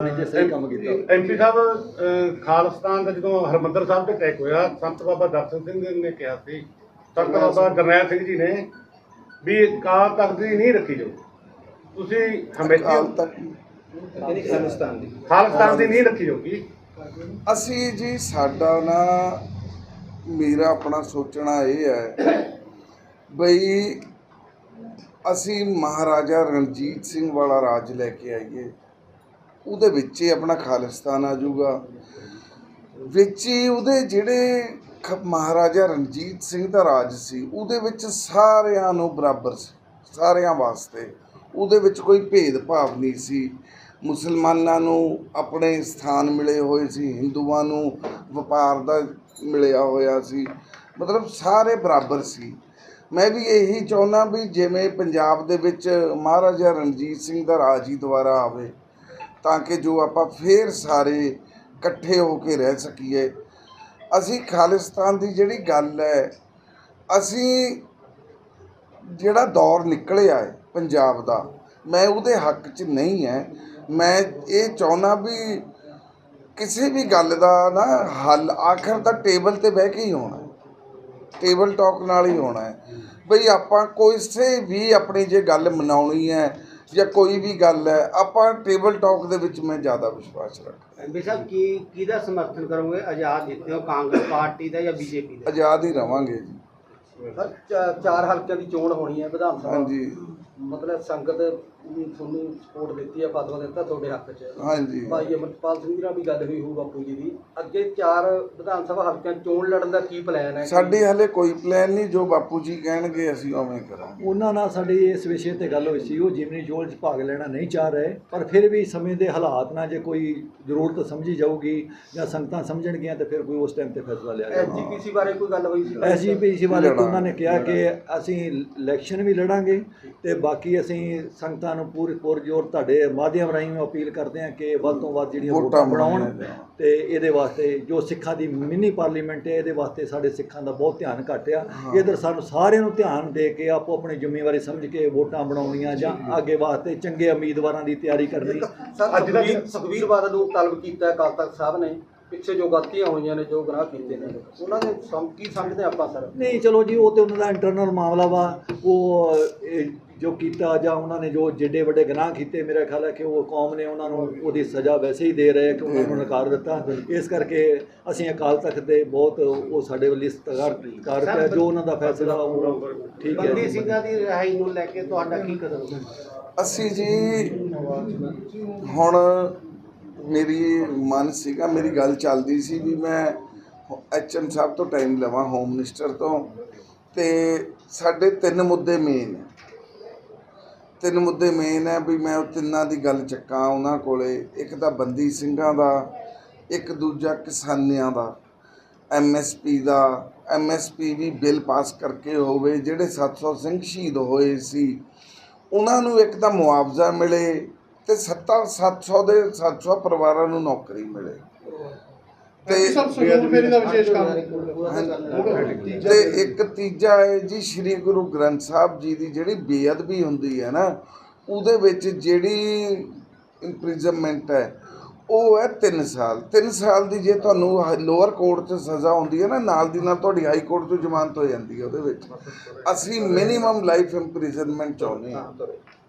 ਨੇ ਜੇ ਸਹੀ ਕੰਮ ਕੀਤਾ ਐਮਪੀ ਸਾਹਿਬ ਅਹ, ਖਾਲਿਸਤਾਨ ਦਾ ਜਦੋਂ ਹਰਮੰਦਰ ਸਾਹਿਬ ਤੇ ਅਟੈਕ ਹੋਇਆ ਸੰਤ ਬਾਬਾ ਦਰਸ਼ਨ ਸਿੰਘ ਨੇ ਕਿਹਾ ਸੀ ਸੰਤ ਬਾਬਾ ਜਰਨੈਲ ਸਿੰਘ ਜੀ ਨੇ ਵੀ ਕਾਲ ਤਖਤ ਦੀ ਨਹੀਂ ਰੱਖੀ ਜਾਊ ਤੁਸੀਂ ਅਕਾਲ ਹਮੇਸ਼ਾ ਤੱਕ ਖਾਲਿਸਤਾਨ ਦੀ? ਖਾਲਿਸਤਾਨ ਦੀ ਨਹੀਂ ਰੱਖੀ ਜਾਊਗੀ। ਅਸੀਂ ਜੀ ਸਾਡਾ ਨਾ ਮੇਰਾ ਆਪਣਾ ਸੋਚਣਾ ਇਹ ਹੈ ਬਈ ਅਸੀਂ ਮਹਾਰਾਜਾ ਰਣਜੀਤ ਸਿੰਘ ਵਾਲਾ ਰਾਜ ਲੈ ਕੇ ਆਈਏ। ਉਹਦੇ ਵਿੱਚ ਹੀ ਆਪਣਾ ਖਾਲਿਸਤਾਨ ਆ ਜਾਊਗਾ। ਵਿੱਚ ਹੀ ਉਹਦੇ ਜਿਹੜੇ ਖ- ਮਹਾਰਾਜਾ ਰਣਜੀਤ ਸਿੰਘ ਦਾ ਰਾਜ ਸੀ, ਉਹਦੇ ਵਿੱਚ ਸਾਰਿਆਂ ਨੂੰ ਬਰਾਬਰ ਸੀ, ਸਾਰਿਆਂ ਵਾਸਤੇ। ਉਹਦੇ ਵਿੱਚ ਕੋਈ ਭੇਦਭਾਵ ਨਹੀਂ ਸੀ। ਮੁਸਲਮਾਨਾਂ ਨੂੰ ਆਪਣੇ ਸਥਾਨ ਮਿਲੇ ਹੋਏ ਸੀ, ਹਿੰਦੂਆਂ ਨੂੰ ਵਪਾਰ ਦਾ ਮਿਲਿਆ ਹੋਇਆ ਸੀ। ਮਤਲਬ ਸਾਰੇ ਬਰਾਬਰ ਸੀ। ਮੈਂ ਵੀ ਇਹੀ ਚਾਹੁੰਦਾ ਵੀ ਜਿਵੇਂ ਪੰਜਾਬ ਦੇ ਵਿੱਚ ਮਹਾਰਾਜਾ ਰਣਜੀਤ ਸਿੰਘ ਦਾ ਰਾਜ ਹੀ ਦੁਆਰਾ ਆਵੇ। ਤਾਂ ਕਿ ਜੋ ਆਪਾਂ ਫੇਰ ਸਾਰੇ ਇਕੱਠੇ ਹੋ ਕੇ ਰਹਿ ਸਕੀਏ। ਅਸੀਂ ਖਾਲਿਸਤਾਨ ਦੀ ਜਿਹੜੀ ਗੱਲ ਹੈ, ਅਸੀਂ ਜਿਹੜਾ ਦੌਰ ਨਿਕਲਿਆ ਹੈ ਪੰਜਾਬ ਦਾ, ਮੈਂ ਉਹਦੇ ਹੱਕ 'ਚ ਨਹੀਂ ਹੈ। ਮੈਂ ਇਹ ਚਾਹੁੰਦਾ ਵੀ ਕਿਸੇ ਵੀ ਗੱਲ ਦਾ ਨਾ ਹੱਲ ਆਖਰ ਤਾਂ ਟੇਬਲ ਤੇ ਬਹਿ ਕੇ ਹੀ ਹੋਣਾ ਟੇਬਲ ਟਾਕ ਨਾਲ ਹੀ ਹੋਣਾ ਹੈ। ਬਈ ਆਪਾਂ ਕੋਈ ਵੀ ਆਪਣੀ ਜੇ ਗੱਲ ਮਨਾਉਣੀ ਹੈ ਜਾਂ ਕੋਈ ਵੀ ਗੱਲ ਹੈ ਆਪਾਂ ਟੇਬਲ ਟਾਕ ਦੇ ਵਿੱਚ ਮੈਂ ਜ਼ਿਆਦਾ ਵਿਸ਼ਵਾਸ ਰੱਖਦਾ। ਐਮਪੀ ਸਾਹਿਬ ਕੀ ਕਿਹਦਾ ਸਮਰਥਨ ਕਰੋਗੇ? ਆਜ਼ਾਦ ਜਿੱਤੇ ਹੋ ਕਾਂਗਰਸ ਪਾਰਟੀ ਦਾ ਜਾਂ ਬੀਜੇਪੀ ਦਾ? ਆਜ਼ਾਦ ਹੀ ਰਵਾਂਗੇ ਜੀ। ਸਰ ਚਾ- ਚਾਰ ਹਲਕਿਆਂ ਦੀ ਚੋਣ ਹੋਣੀ ਹੈ ਵਿਧਾਨ ਸਭਾ। ਹਾਂਜੀ। ਮਤਲਬ ਸੰਗਤ ਨੇ ਤੁਹਾਨੂੰ ਸਪੋਰਟ ਦਿੱਤੀ ਹੈ ਫਤਵਾ ਦਿੱਤਾ ਤੁਹਾਡੇ ਹੱਕ 'ਚ। ਹਾਂਜੀ। ਭਾਈ ਅਮਰਪਾਲ ਸਿੰਘ ਜੀ ਨਾਲ ਵੀ ਗੱਲ ਹੋਈ ਹੋਊ ਬਾਪੂ ਜੀ ਦੀ। ਅੱਗੇ ਚਾਰ ਵਿਧਾਨ ਸਭਾ ਹਲਕਿਆਂ 'ਚ ਚੋਣ ਲੜਨ ਦਾ ਕੀ ਪਲਾਨ ਹੈ? ਸਾਡੇ ਹਲੇ ਕੋਈ ਪਲਾਨ ਨਹੀਂ ਜੋ ਬਾਪੂ ਜੀ ਕਹਿਣਗੇ ਅਸੀਂ ਉਵੇਂ ਕਰਾਂਗੇ। ਉਹਨਾਂ ਨਾਲ ਸਾਡੀ ਇਸ ਵਿਸ਼ੇ ਤੇ ਗੱਲ ਹੋਈ ਸੀ ਉਹ ਜਿਮਨੀ ਜੋਲ 'ਚ ਭਾਗ ਲੈਣਾ ਨਹੀਂ ਚਾਹ ਰਹੇ ਪਰ ਫਿਰ ਵੀ ਸਮੇਂ ਦੇ ਹਾਲਾਤ ਨਾਲ ਜੇ ਕੋਈ ਜ਼ਰੂਰਤ ਸਮਝੀ ਜਾਊਗੀ ਜਾਂ ਸੰਗਤਾਂ ਸਮਝਣਗੀਆਂ ਤੇ ਫਿਰ ਕੋਈ ਉਸ ਟਾਈਮ ਤੇ ਫੈਸਲਾ ਲਿਆ ਜਾਊਗਾ। ਐਸਜੀਪੀਸੀ ਬਾਰੇ ਕੋਈ ਗੱਲ ਹੋਈ ਸੀ? ਐਸਜੀਪੀਸੀ ਬਾਰੇ ਉਹਨਾਂ ਨੇ ਕਿਹਾ ਕਿ ਅਸੀਂ ਇਲੈਕਸ਼ਨ ਵੀ ਲੜਾਂਗੇ ਤੇ ਬਾਕੀ ਅਸੀਂ ਸੰਗਤਾਂ ਨੂੰ ਪੂਰੇ ਪੁਰਜੋਰ ਤੁਹਾਡੇ ਮਾਧਿਅਮ ਰਾਹੀਂ ਮੈਂ ਅਪੀਲ ਕਰਦੇ ਹਾਂ ਕਿ ਵੱਧ ਤੋਂ ਵੱਧ ਜਿਹੜੀਆਂ ਵੋਟਾਂ ਬਣਾਉਣ। ਤੇ ਇਹਦੇ ਵਾਸਤੇ ਜੋ ਸਿੱਖਾਂ ਦੀ ਮਿੰਨੀ ਪਾਰਲੀਮੈਂਟ ਹੈ ਇਹਦੇ ਵਾਸਤੇ ਸਾਡੇ ਸਿੱਖਾਂ ਦਾ ਬਹੁਤ ਧਿਆਨ ਘੱਟ ਆ। ਇਧਰ ਸਾਨੂੰ ਸਾਰਿਆਂ ਨੂੰ ਧਿਆਨ ਦੇ ਕੇ ਆਪੋ ਆਪਣੀ ਜ਼ਿੰਮੇਵਾਰੀ ਸਮਝ ਕੇ ਵੋਟਾਂ ਬਣਾਉਣੀਆਂ ਜਾਂ ਅੱਗੇ ਵਾਸਤੇ ਚੰਗੇ ਉਮੀਦਵਾਰਾਂ ਦੀ ਤਿਆਰੀ ਕਰਨੀ। ਅੱਜ ਦਾ- ਸੁਖਬੀਰ ਸੁਖਬੀਰ ਬਾਦਲ ਨੂੰ ਤਲਬ ਕੀਤਾ ਅਕਾਲ ਤਖਤ ਸਾਹਿਬ ਨੇ। ਪਿੱਛੇ ਜੋ ਗਲਤੀਆਂ ਹੋਈਆਂ ਨੇ ਜੋ ਗੁਨਾਹ ਕੀਤੇ ਨੇ। ਉਹਨਾਂ ਦੇ ਸਮ ਕੀ ਸਮਝਦੇ ਆਪਾਂ ਸਰ? ਨਹੀਂ ਚਲੋ ਜੀ ਉਹ ਤੇ ਉਹਨਾਂ ਦਾ ਇੰਟਰਨਲ ਮਾਮਲਾ ਵਾ। ਉਹ ਜੋ ਕੀਤਾ ਜਾਂ ਉਹਨਾਂ ਨੇ ਜੋ ਜਿੱਡੇ ਵੱਡੇ ਗੁਨਾਹ ਕੀਤੇ ਮੇਰਾ ਖਿਆਲ ਹੈ ਕਿ ਉਹ ਕੌਮ ਨੇ ਉਹਨਾਂ ਨੂੰ ਉਹਦੀ ਸਜ਼ਾ ਵੈਸੇ ਹੀ ਦੇ ਰਹੇ ਕਿ ਉਹਨਾਂ ਨੂੰ ਨਕਾਰ ਦਿੱਤਾ। ਇਸ ਕਰਕੇ ਅਸੀਂ ਅਕਾਲ ਤਖਤ ਦੇ ਬਹੁਤ ਉਹ ਸਾਡੇ ਵੱਲ ਸਤਿਕਾਰ ਕਰ ਰਿਹਾ ਜੋ ਉਹਨਾਂ ਦਾ ਫੈਸਲਾ ਉਹ ਠੀਕ ਹੈ। ਬੰਦੀ। ਸਿੰਘਾਂ ਦੀ ਰਿਹਾਈ ਨੂੰ ਲੈ ਕੇ ਤੁਹਾਡਾ ਕੀ ਕਦਮ ਹੈ? ਅਸੀਂ ਜੀ ਹੁਣ ਮੇਰੀ ਮਨ ਸੀਗਾ ਮੇਰੀ ਗੱਲ ਚੱਲਦੀ ਸੀ ਵੀ ਮੈਂ ਐਚਐਮ ਸਾਹਿਬ ਤੋਂ ਟਾਈਮ ਲਵਾਂ ਹੋਮ ਮਿਨਿਸਟਰ ਤੋਂ। ਤੇ ਸਾਡੇ ਤਿੰਨ ਮੁੱਦੇ ਮੇਨ ਹੈ। ਤਿੰਨ ਮੁੱਦੇ ਮੇਨ ਹੈ ਵੀ ਮੈਂ ਉਹ ਤਿੰਨਾਂ ਦੀ ਗੱਲ ਚੱਕਾਂ ਉਹਨਾਂ ਕੋਲੇ। ਇੱਕ ਤਾਂ ਬੰਦੀ ਸਿੰਘਾਂ ਦਾ, ਇੱਕ ਦੂਜਾ ਕਿਸਾਨਿਆਂ ਦਾ ਐਮਐਸਪੀ ਦਾ। ਐਮਐਸਪੀ ਵੀ ਬਿੱਲ ਪਾਸ ਕਰਕੇ ਹੋਵੇ, ਜਿਹੜੇ 700 ਸਿੰਘ ਸ਼ਹੀਦ ਹੋਏ ਸੀ, ਉਹਨਾਂ ਨੂੰ ਇੱਕ ਤਾਂ ਮੁਆਵਜ਼ਾ ਮਿਲੇ ਤੇ 70 700 ਦੇ 700 ਪਰਿਵਾਰਾਂ ਨੂੰ ਨੌਕਰੀ ਮਿਲੇ। ਤੇ ਤੇ ਇੱਕ ਤੀਜਾ ਹੈ ਜੀ ਸ੍ਰੀ ਗੁਰੂ ਗ੍ਰੰਥ ਸਾਹਿਬ ਜੀ ਦੀ ਜਿਹੜੀ ਬੇਅਦਬੀ ਹੁੰਦੀ ਹੈ ਨਾ ਉਹਦੇ ਵਿੱਚ ਜਿਹੜੀ ਇੰਪ੍ਰਿਜ਼ਨਮੈਂਟ ਹੈ ਉਹ ਹੈ 3 ਸਾਲ। 3 ਸਾਲ ਦੀ ਜੇ ਤੁਹਾਨੂੰ ਲੋਅਰ ਕੋਰਟ 'ਚ ਸਜ਼ਾ ਹੁੰਦੀ ਹੈ ਨਾ ਨਾਲ ਦੀ ਨਾਲ ਤੁਹਾਡੀ ਹਾਈ ਕੋਰਟ 'ਚ ਜ਼ਮਾਨਤ ਹੋ ਜਾਂਦੀ ਹੈ ਉਹਦੇ ਵਿੱਚ। ਅਸੀਂ ਮਿਨੀਮਮ ਲਾਈਫ ਇੰਪ੍ਰਿਜ਼ਨਮੈਂਟ ਚਾਹੁੰਦੇ ਹਾਂ।